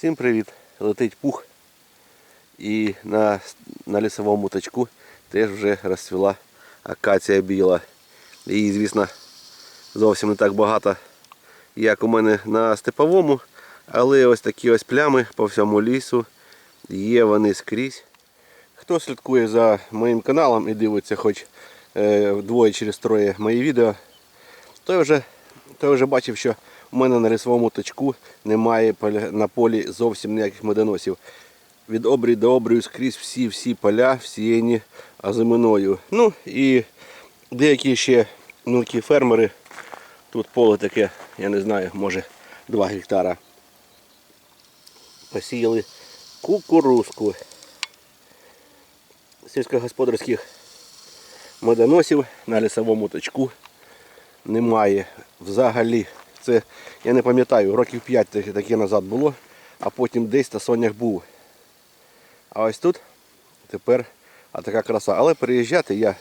Всім привіт! Летить пух. І на, на лісовому точку теж вже розцвіла акація біла. Її, звісно, зовсім не так багато, як у мене на степовому, але ось такі ось плями по всьому лісу. Є вони скрізь. Хто слідкує за моїм каналом і дивиться хоч е, двоє через троє мої відео, той вже, той вже бачив, що у мене на лісовому точку немає на полі зовсім ніяких медоносів. Від обрій до обрію скрізь всі-всі поля всіяні озиминою. Ну і деякі ще мілкі фермери. Тут поле таке, я не знаю, може 2 гектара. Посіяли кукурузку. Сільськогосподарських медоносів на лісовому точку немає взагалі. Це я не пам'ятаю, років 5 таке назад було, а потім десь на сонях був. А ось тут тепер така краса. Але переїжджати я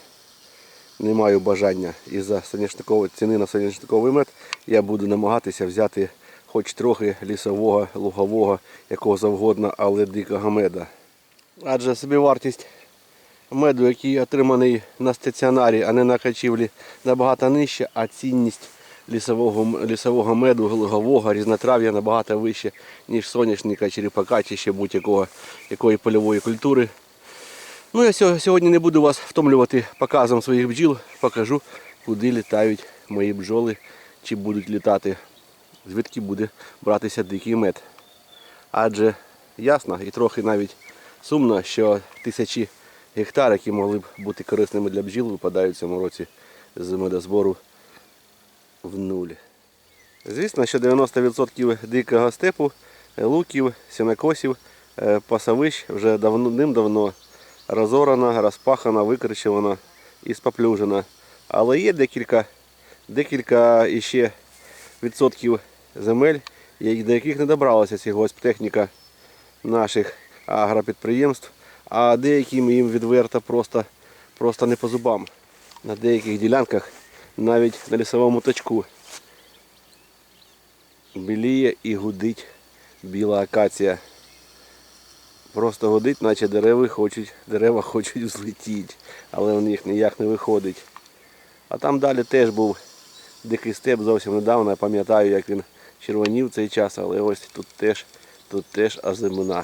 не маю бажання із-за соняшникової ціни на соняшниковий мед. Я буду намагатися взяти хоч трохи лісового, лугового, якого завгодно, але дикого меда. Адже собівартість меду, який отриманий на стаціонарі, а не на качівлі, набагато нижча, а цінність лісового, лісового меду, лугового, різнотрав'я набагато вище, ніж соняшника, черепака чи ще будь-якого якої польової культури. Ну, я сьогодні не буду вас втомлювати показом своїх бджіл, покажу, куди літають мої бджоли, чи будуть літати, звідки буде братися дикий мед. Адже ясно і трохи навіть сумно, що тисячі гектар, які могли б бути корисними для бджіл, випадають в цьому році з медозбору в нуль. Звісно, що 90% дикого степу, е, луків, сінокосів, е, пасовищ вже давним-давно розорана, розпахана, викричевана і споплюжена. Але є декілька, декілька іще відсотків земель, до яких не добралася сільгосптехніка наших агропідприємств, а деяким їм відверто просто, просто не по зубам. На деяких ділянках, навіть на лісовому точку, біліє і гудить біла акація. Просто гудить, наче дерева хочуть, дерева хочуть взлетіти, але в них ніяк не виходить. А там далі теж був дикий степ зовсім недавно. Я пам'ятаю, як він червонів цей час, але ось тут теж, тут теж азимина.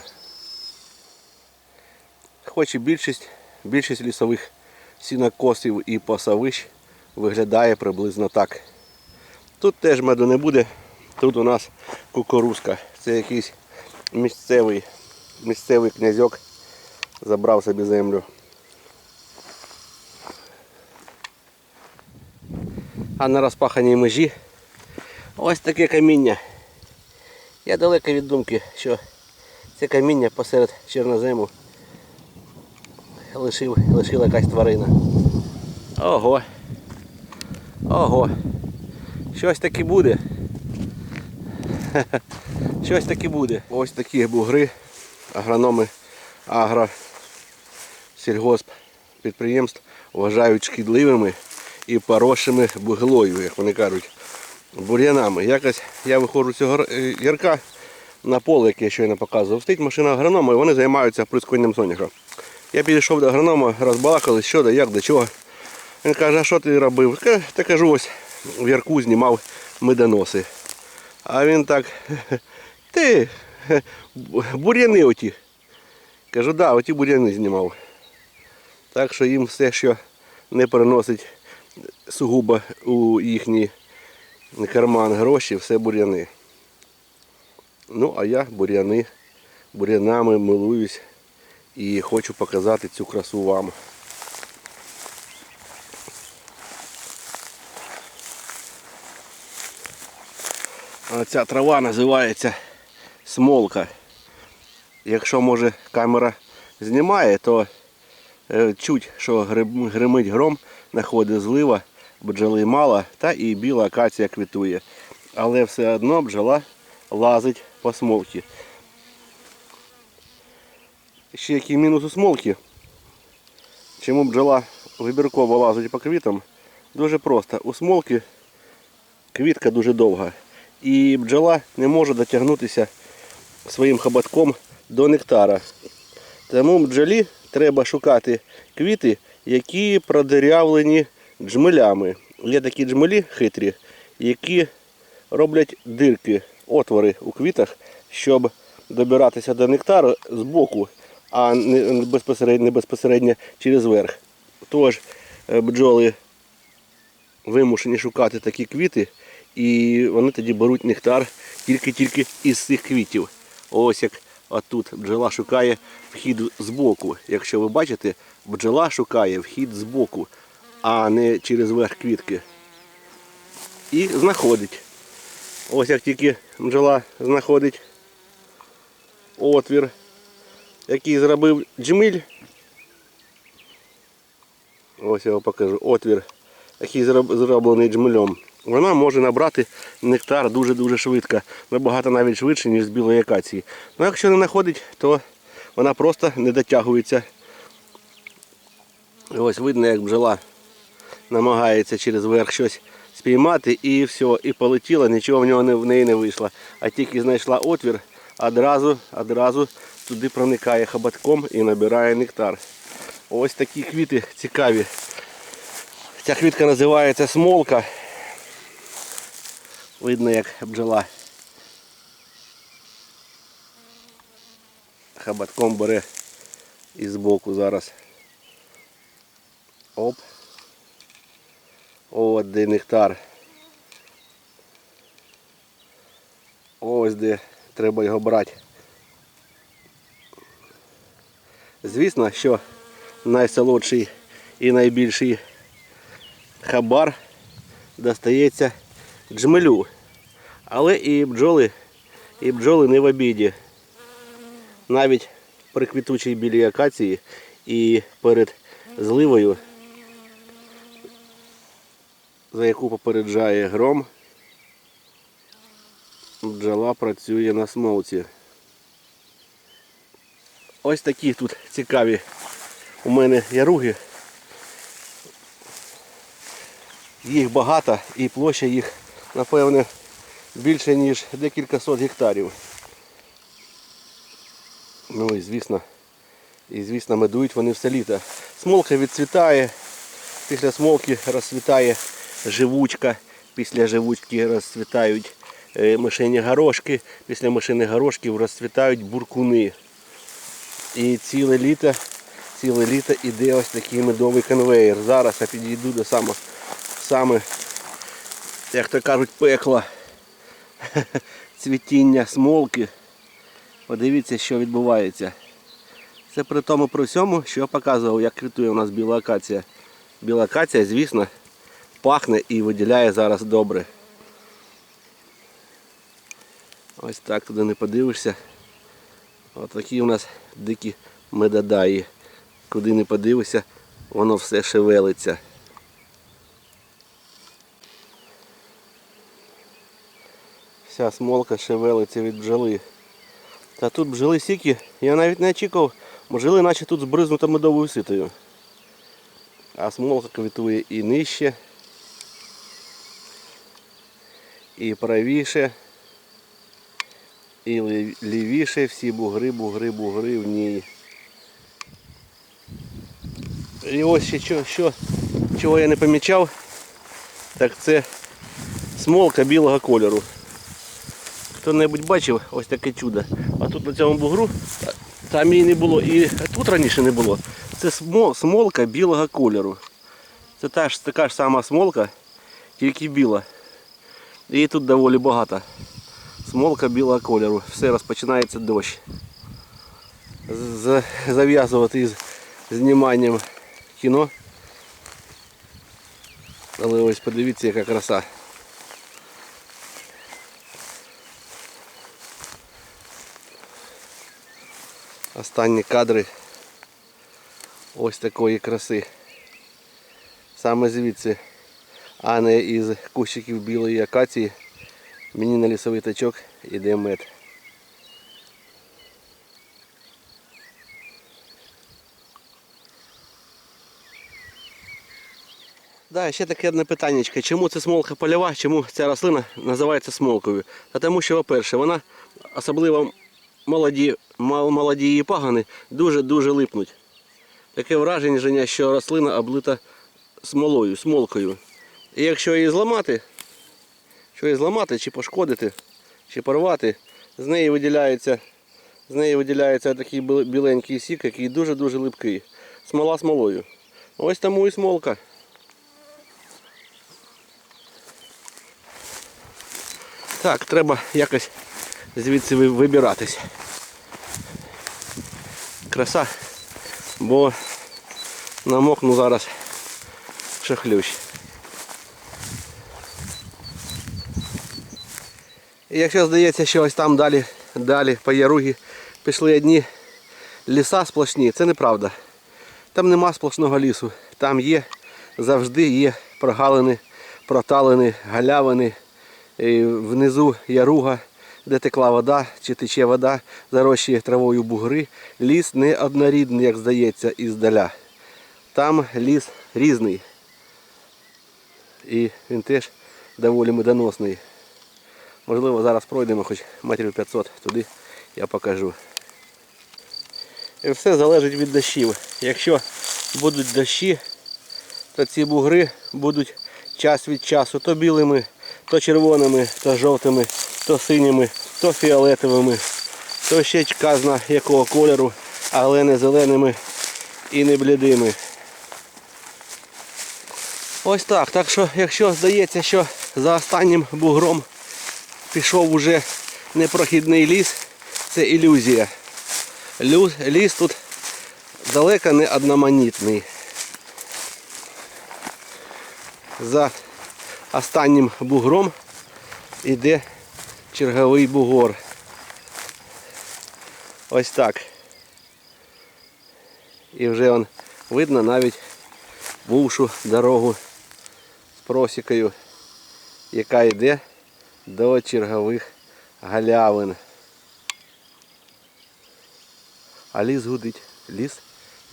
Хоч і більшість, більшість лісових сінокосів і пасовищ виглядає приблизно так. Тут теж меду не буде, тут у нас кукурузка. Це якийсь місцевий, місцевий князьок забрав собі землю. А на розпаханій межі ось таке каміння. Я далеко від думки, що це каміння посеред чорнозему лишив, лишила якась тварина. Ого. Ого. Щось таки буде. Щось таки буде. Ось такі бугри, агрономи агро сільгосп підприємств вважають шкідливими і поросшими буглою, як вони кажуть, бур'янами. Якось я виходжу з цього е, ярка на поле, яке я щойно показував. Стоїть машина агронома і вони займаються прискуванням соняха. Я підійшов до агронома, розбалакали, що да, як, до чого. Він каже, а що ти робив? Та кажу, ось в ярку знімав медоноси. А він так, ти бур'яни оті. Кажу, да, оті бур'яни знімав. Так що їм все, що не переносить сугубо у їхній карман гроші, все бур'яни. Ну, а я бур'яни, бур'янами милуюсь і хочу показати цю красу вам. Ця трава називається смолка. Якщо може камера знімає, то е, чуть, що гримить гром, находить злива, бджоли мало, та і біла акація квітує. Але все одно бджола лазить по смолці. Ще який мінус у смолки. Чому бджола вибірково лазить по квітам? Дуже просто. У смолки квітка дуже довга. І бджола не може дотягнутися своїм хоботком до нектара. Тому бджолі треба шукати квіти, які продирявлені джмелями. Є такі джмелі хитрі, які роблять дирки, отвори у квітах, щоб добиратися до нектару з боку, а не безпосередньо, не безпосередньо через верх. Тож е, бджоли вимушені шукати такі квіти, і вони тоді беруть нектар тільки-тільки із цих квітів. Ось як отут бджола шукає вхід з боку. Якщо ви бачите, бджола шукає вхід з боку, а не через верх квітки. І знаходить. Ось як тільки бджола знаходить отвір, який зробив джміль. Ось я вам покажу. Отвір, який зроблений джмелем. Вона може набрати нектар дуже-дуже швидко. Набагато навіть швидше, ніж з білої акації. Ну якщо не знаходить, то вона просто не дотягується. Ось видно, як бджола намагається через верх щось спіймати і все, і полетіла, нічого в нього не, в неї не вийшло. А тільки знайшла отвір, одразу, одразу туди проникає хоботком і набирає нектар. Ось такі квіти цікаві. Ця квітка називається смолка. Видно, як бджола хоботком бере і збоку зараз. Оп. От де нектар. Ось де треба його брати. Звісно, що найсолодший і найбільший хабар достається джмелю. Але і бджоли, і бджоли не в обіді. Навіть при квітучій білій акації і перед зливою, за яку попереджає гром, бджола працює на смолці. Ось такі тут цікаві у мене яруги. Їх багато і площа їх, напевне, більше, ніж декілька сот гектарів. Ну і звісно, і звісно медують вони все літо. Смолка відцвітає, після смолки розцвітає живучка, після живучки розцвітають е, мишені горошки, після мишені горошків розцвітають буркуни. І ціле літо, ціле літо іде ось такий медовий конвейер. Зараз я підійду до саме, саме як то кажуть, пекла цвітіння смолки. Подивіться, що відбувається. Це при тому при всьому, що я показував, як квітує у нас біла акація. Біла акація, звісно, пахне і виділяє зараз добре. Ось так туди не подивишся. Ось такі у нас дикі медадаї. Куди не подивишся, воно все шевелиться. Вся смолка шевелиться від бджоли. Та тут бджоли сіки, я навіть не очікував, бджоли наче тут збризнуто медовою ситою. А смолка квітує і нижче, і правіше, і лівіше, всі бугри, бугри, бугри в ній. І ось ще що, що, чого я не помічав, так це смолка білого кольору. Хто-небудь бачив ось таке чудо. А тут на цьому бугру там її не було. І тут раніше не було. Це смолка білого кольору. Це та ж, така ж сама смолка, тільки біла. І тут доволі багато. Смолка білого кольору. Все розпочинається дощ. З- Зав'язувати із зніманням кіно. Але ось подивіться, яка краса. Останні кадри ось такої краси. Саме звідси, а не із кущиків білої акації, мені на лісовий тачок іде мед. Да, ще таке одне питання. Чому це смолка польова, чому ця рослина називається смолкою? Та тому що, по-перше, вона особливо молоді, молоді її пагани дуже-дуже липнуть. Таке враження, що рослина облита смолою, смолкою. І якщо її зламати, що її зламати, чи пошкодити, чи порвати, з неї виділяється, з неї виділяється такий біленький сік, який дуже-дуже липкий. Смола смолою. Ось тому і смолка. Так, треба якось звідси вибиратись. Краса, бо намокну зараз шахлющ. І якщо здається, що ось там далі, далі по яругі пішли одні ліса сплошні, це неправда. Там нема сплошного лісу. Там є, завжди є прогалини, проталини, галявини. І внизу яруга, де текла вода, чи тече вода, зарощує травою бугри. Ліс не однорідний, як здається, іздаля. Там ліс різний. І він теж доволі медоносний. Можливо, зараз пройдемо хоч метрів 500 туди, я покажу. І все залежить від дощів. Якщо будуть дощі, то ці бугри будуть час від часу то білими, то червоними, то жовтими, то синіми, то фіолетовими, то ще казна якого кольору, але не зеленими і не блідими. Ось так. Так що, якщо здається, що за останнім бугром пішов уже непрохідний ліс, це ілюзія. Лю- Ліс тут далеко не одноманітний. За останнім бугром іде черговий бугор. Ось так. І вже он видно навіть бувшу дорогу з просікою, яка йде до чергових галявин. А ліс гудить. Ліс,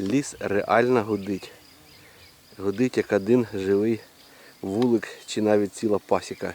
ліс реально гудить. Гудить як один живий вулик чи навіть ціла пасіка.